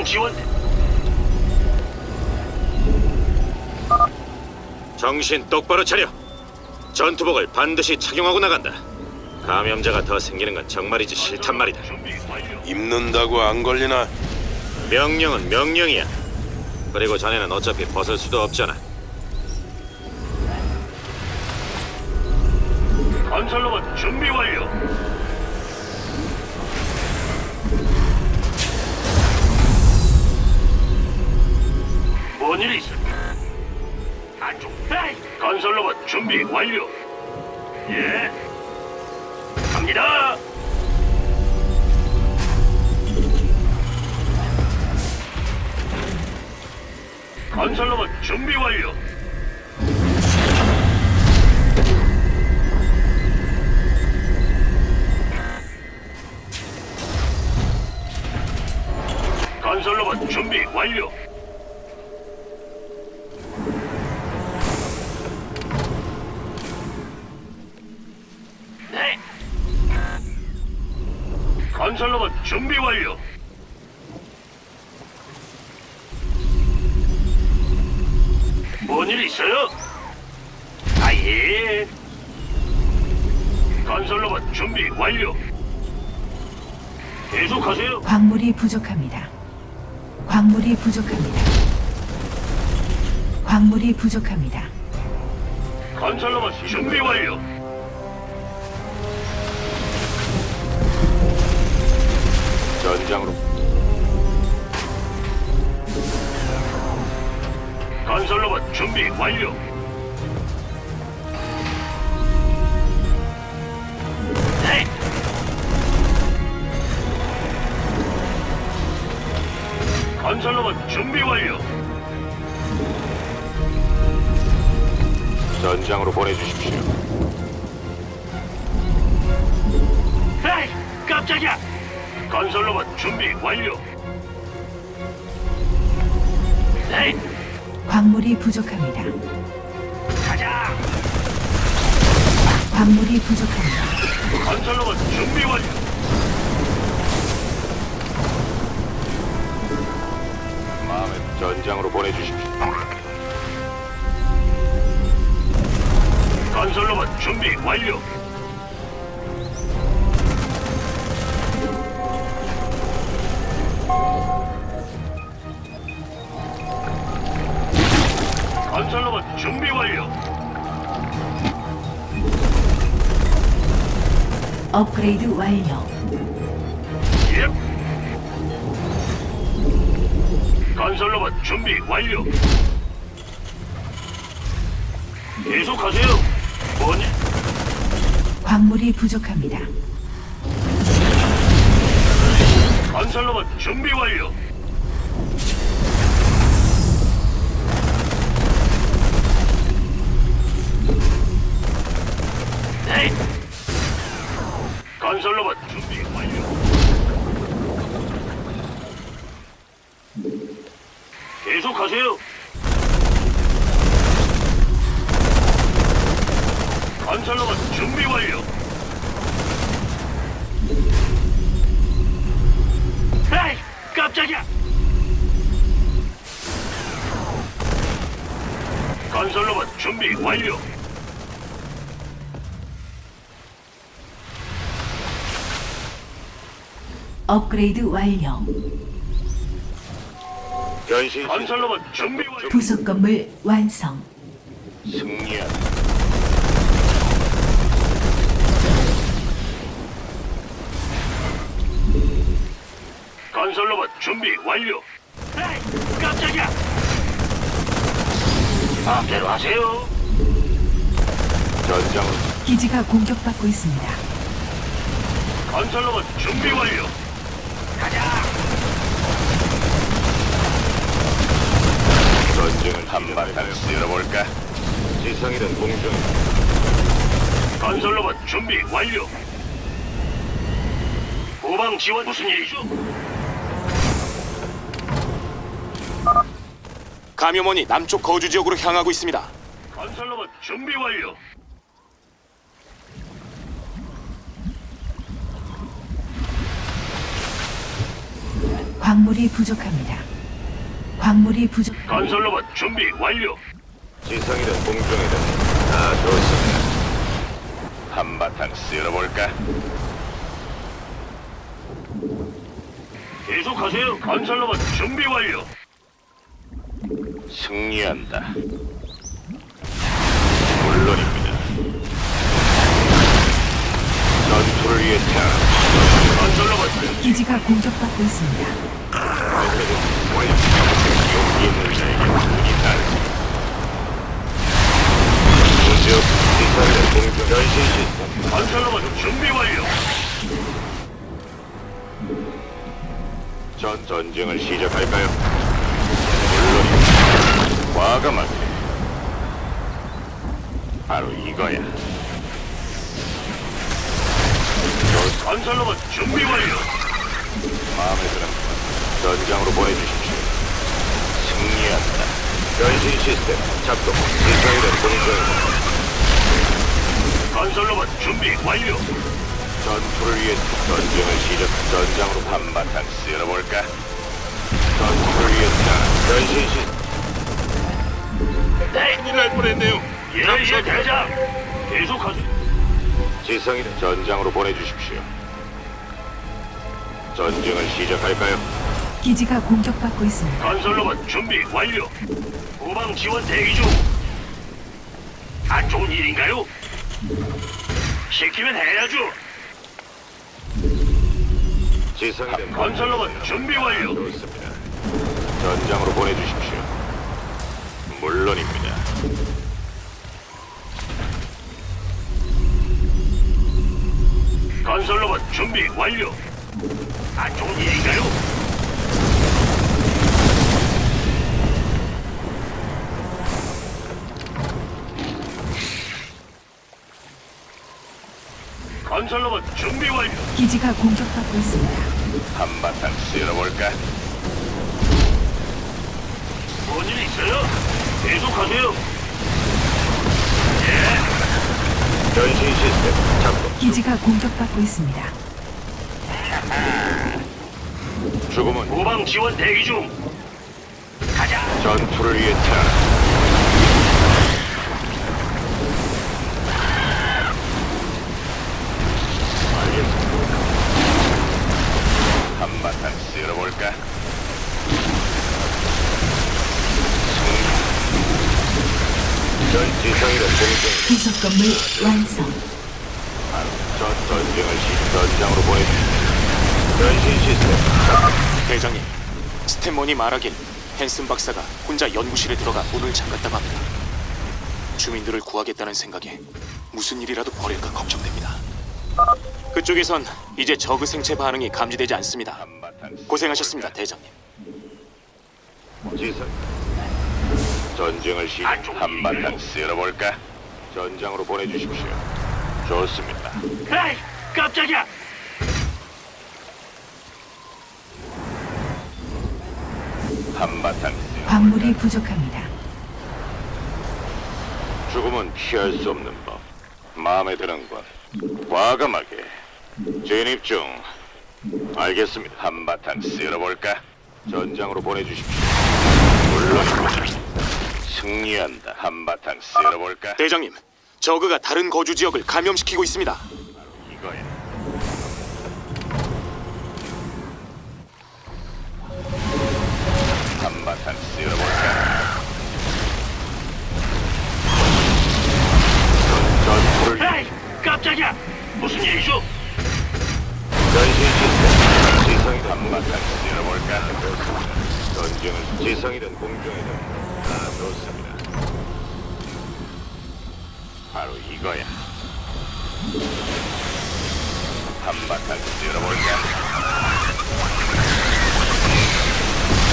후방 지원. 정신 똑바로 차려. 전투복을 반드시 착용하고 나간다. 감염자가 더 생기는 건 정말이지 싫단 말이다. 입는다고 안 걸리나? 명령은 명령이야. 그리고 자네는 어차피 벗을 수도 없잖아. 건설로봇 준비 완료. 뭔일 있어? 안쪽. 에이, 건설 로봇 준비 완료. 예. 갑니다. 건설 로봇 준비 완료. 건설 로봇 준비 완료. 일 있어요? 아예. 건설로봇 준비 완료. 계속하세요. 광물이 부족합니다. 광물이 부족합니다. 광물이 부족합니다. 건설로봇 준비 완료. 전장으로 건설 로봇 준비 완료. 건설로봇 준비 완료. 마음에 전장으로 보내주십시오. 건설로봇 준비 완료. 업그레이드 완료. 예. 건설로봇 준비 완료. 계속하세요. 뭐니? 광물이 부족합니다. 건설로봇 준비 완료. 네. 건설로봇 준비 완료. 계속하세요. 건설로봇 준비 완료. 에이, 깜짝이야. 건설로봇 준비 완료. 업그레이드 완료. 변신 건설로봇 준비 완료. 부속 건물 완성. 승리야. 건설로봇 준비 완료. 에이, 깜짝이야. 마음대로 하세요. 전장으로 기지가 공격받고 있습니다. 건설로봇 준비 완료. 가자. 전쟁을 한바탕 쓸어볼까? 지상이든 공중 건설로봇 준비 완료. 후방 지원 무슨 일이죠? 감염원이 남쪽 거주 지역으로 향하고 있습니다. 건설로봇 준비 완료. 광물이 부족합니다. 광물이 부족. 건설로봇 준비 완료. 지성이든 공중이든 다 좋습니다. 한바탕 쓸어볼까? 계속하세요. 건설로봇 준비 완료. 승리한다. 물론입니다. 전투를 위해 태어난 건설로봇 기지가 공격받고 있습니다. 건설로봇 준비 완료. 전 전쟁을 시작할까요? 물론입니다. 과감하게. 바로 이거야. 건설로봇 준비 완료. 마음에 드는 것 전장으로 보내주십시 오. 승리한다. 변신 시스템 작동 지성이든 공중이든 건설로봇 준비 완료. 전투를 위해 전쟁을 시작. 전장으로 한바탕 쓸어볼까? 전투를 위해 태어난 변신 시스템 네. 큰일 날 뻔했네요. 예, 예, 대장. 계속하세요. 지성이든 전장으로 보내주십시오. 전쟁을 시작할까요? 기지가 공격받고 있습니다. 건설로봇 준비 완료. 후방 지원 대기 중. 안 좋은 일인가요? 시키면 해야죠. 지성이든 건설로봇 준비 완료. 좋습니다. 전장으로 보내주십시오. 물론입니다. 건설로봇 준비 완료. 안 좋은 일인가요? 건설로봇 준비 완료. 기지가 공격받고 있습니다. 한바탕 쓸어볼까? 뭔일 있어요? 계속하세요. 변신 시스템 작동 기지가 공격받고 있습니다. 죽음은 후방 지원 대기 중. 가자. 전투를 위해 태어난 한바탕 쓸어볼까? 전 지성이든 공중이든 부속 건물 완성. 전 전쟁을 시 전장으로 보내주십시오. 변신 시스템 대장님, 스탠먼이 말하길 헨슨 박사가 혼자 연구실에 들어가 문을 잠갔다고 합니다. 주민들을 구하겠다는 생각에 무슨 일이라도 벌일까 걱정됩니다. 그쪽에선 이제 저그 생체 반응이 감지되지 않습니다. 고생하셨습니다, 대장님. 지성 전쟁을 시안 좋은 한바탕. 쓸어볼까? 전장으로 보내주십시오. 좋습니다. 에이, 깜짝이야. 한바탕 쓸어. 광물이 부족합니다. 죽음은 피할 수 없는 법. 마음에 드는 것. 과감하게. 진입 중. 알겠습니다. 한바탕 쓸어볼까? 전장으로 보내주십시오. 물론입니다. 승리한다. 한바탕 쓸어볼까? 대장님, 저그가 다른 거주 지역을 감염시키고 있습니다.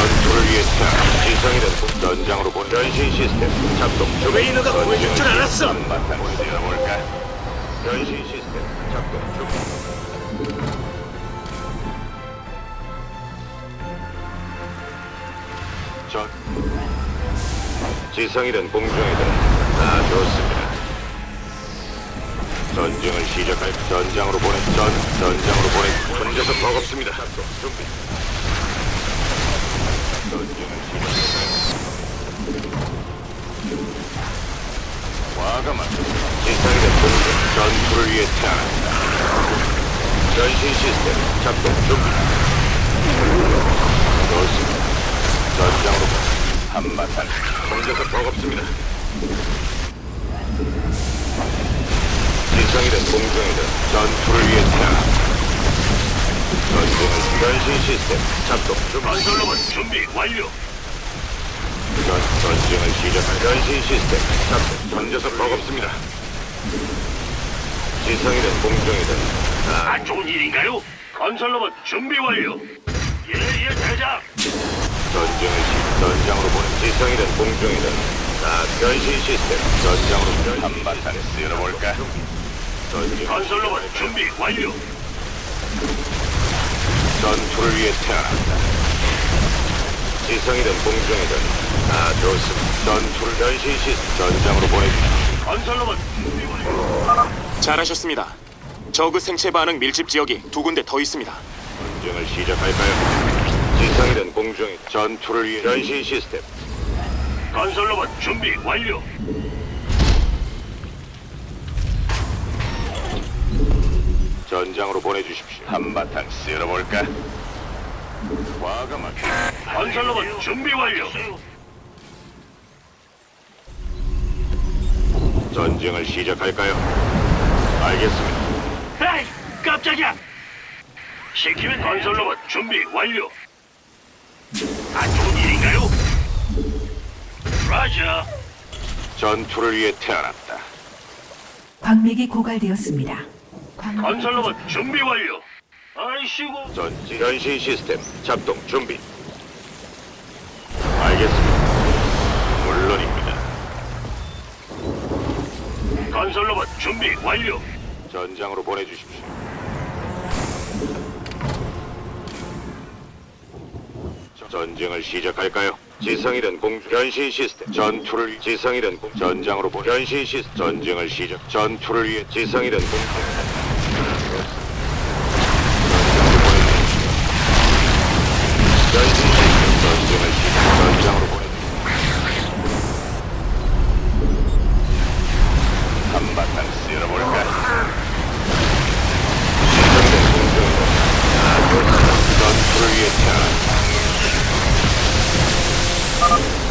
전투를 위해 공 전장으로 보내 변신 시스템 작동 주베이너가 보여줄 줄 알았어. 한바탕 쓸어볼까? 변신 시스템 작동 중 전 지성이든 공중이든 다 좋습니다. 전쟁을 시작할 전장으로 보내 전 전장으로 보내 혼자서 버겁습니다. 작동 준비. 과감한 지상의 공격 전투를 위해 태어난다. 전신 시스템 작동 준비. 좋습니다. 전장으로 한바탕 혼자서 버겁습니다. 지상이든 공중이든 전투를 위해 태어난다. 전신 시스템 작동 준비. 건설로봇 준비 완료. 전, 전쟁을 시작할 전신 시스템 작동 던져서 버겁습니다. 지상이든 공중이든 다안 좋은 일인가요? 건설로봇 준비 완료. 예예 대장. 전쟁을 시 전장으로 보내 지상이든 공중이든 다 변신 시스템 전장으로 변신 한바탕 쓸어볼까? 전쟁 건설로봇 준비 완료. 전투를 위해 태어난다. 지상이든 공중이든 다 좋습니다. 전투를 변신 시스템 전장으로 보내주십시오. 완료. 잘하셨습니다. 저그 생체 반응 밀집 지역이 두 군데 더 있습니다. 전쟁을 시작할까요? 지상이든 공중이 전투를 위해 변신 시스템 건설로봇 준비 완료. 전장으로 보내주십시오. 한바탕 쓸어볼까? 과감하게 건설로봇 준비 완료. 전쟁을 시작할까요? 알겠습니다. 에이 깜짝이야. 시키면 건설로봇 준비 완료. 안 좋은 일인가요? 라자. 전투를 위해 태어났다. 광맥이 고갈되었습니다. 건설로봇 준비 완료. 아이씨고. 전지 변신 시스템 작동 준비. 알겠습니다. 물론입니다. 건설로봇 준비 완료. 전장으로 보내주십시오. 전쟁을 시작할까요? 지상이든 공주 변신 시스템 전투를 위- 지상이든 공 전장으로 보 변신 시스템 전쟁을 시작 전투를 위해 지상이든 공주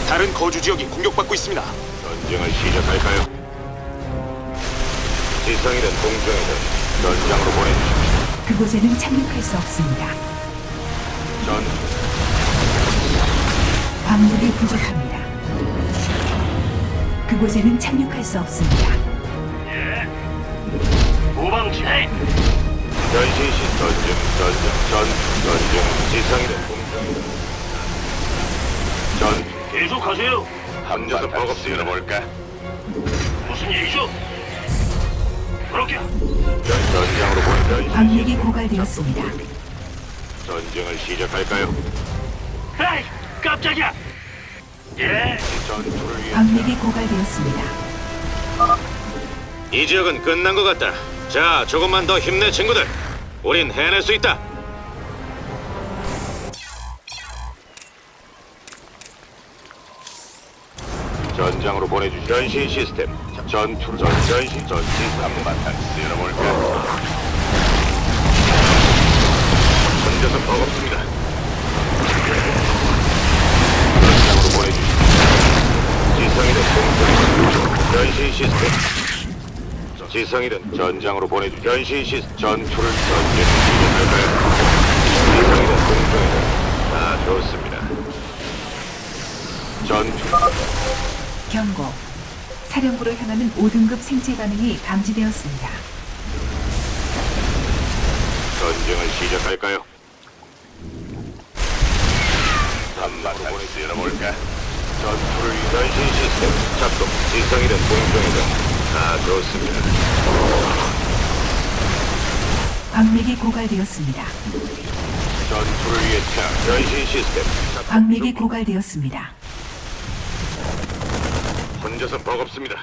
다른 거주 지역이 공격받고 있습니다. 전쟁을 시작할까요? 지상이든 공중이든 전장으로 보내주십시오. 그곳에는 착륙할 수 없습니다. 전 광물이 부족합니다. 그곳에는 착륙할 수 없습니다. 예. 후방지대. 변신 시 전쟁 전쟁 전 전쟁 지상이든 공중이든 전 계속하세요. 함자도 버겁습니다. 볼까? 무슨 일이죠? 그렇게 전 전장으로 보내 변신 광맥이 고갈되었습니다. 전쟁을 시작할까요? 에이 깜짝이야. 예. 전투를 위해 광맥이 고갈되었습니다. 이 지역은 끝난 것 같다. 자, 조금만 더 힘내, 친구들. 우린 해낼 수 있다. 보내주시 변신 시스템 전투 전 변신 전지 한바탕 쓸어볼까? 혼자서 버겁습니다. 전장으로 보내주시 지상이든 공중 변신 시스템 지상이든 전장으로 보내주 변신 시스 전투를 시작할까요? 지상이든 공중이든 다 좋습니다. 전투 경고. 사령부로 향하는 5등급 생체 반응이 감지되었습니다. 전쟁을 시작할까요? 한바탕 쓸어볼까? 전투를 변신 시스템 작동 지상이든 공중이든 다 좋습니다. 광맥이 고갈되었습니다. 전투를 위해 태어난 변신 시스템 작동 광맥이 고갈되었습니다. 혼자서 버겁습니다.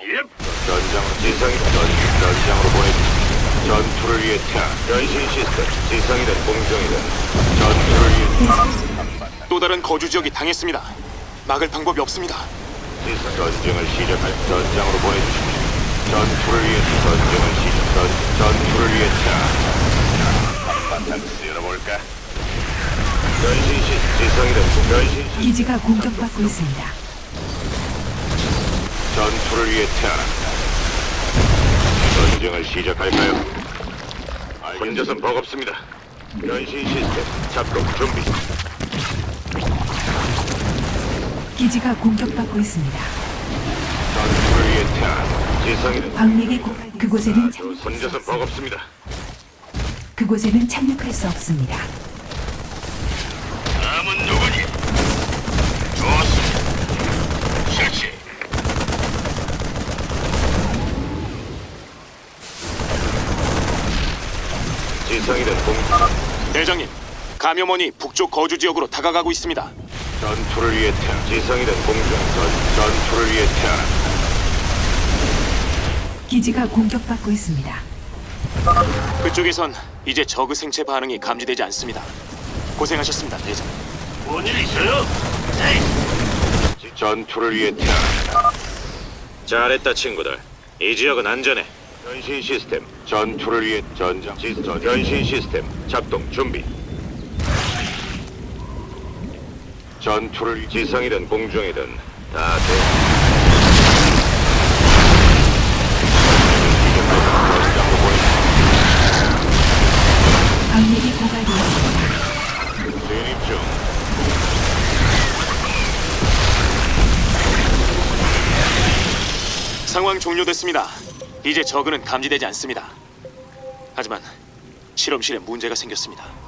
예. 전장 지상이 전 전장으로 보내주십시오. 전투를 위해 태어난 변신 시스템 지상이든 공중이든 전투를 위해 또 다른 거주 지역이 당했습니다. 막을 방법이 없습니다. 지상 전쟁을 시작할 전장으로 보내주십시오. 전투를 위해 전쟁을 시작. 전, 전투를 위해 자. 한바탕 쓸어볼까? 변신 시 지성이든 변신 시 기지가 공격받고 있습니다. 전투를 위해 태어난다. 전쟁을 시작할까요? 혼자선 버겁습니다. 변신 시스템 작동 준비. 기지가 공격받고 있습니다. 전투를 위해 태어난다. 지성이든 광맥이 고갈 그곳에는 수 혼자선. 버겁습니다. 그곳에는 착륙할 수 없습니다. 남은 누구니? 좋습니다. 실시. 지성이든 공 대장님, 감염원이 북쪽 거주 지역으로 다가가고 있습니다. 전투를 위해 태어 지성이든 공중 전 전투를 위해 태어난다. 기지가 공격받고 있습니다. 그쪽에선 이제 저그 생체 반응이 감지되지 않습니다. 고생하셨습니다, 대장님. 뭔일 있어요? 전투를 위해 태어난다. 잘했다 친구들. 이 지역은 안전해. 변신 시스템 전투를 위해 전장 지 전, 변신 시스템 작동 준비. 전투를 위- 지성이든 공중이든 다 돼. 고갈되었습니다. 진입 중. 상황 종료됐습니다. 이제 저그는 감지되지 않습니다. 하지만 실험실에 문제가 생겼습니다.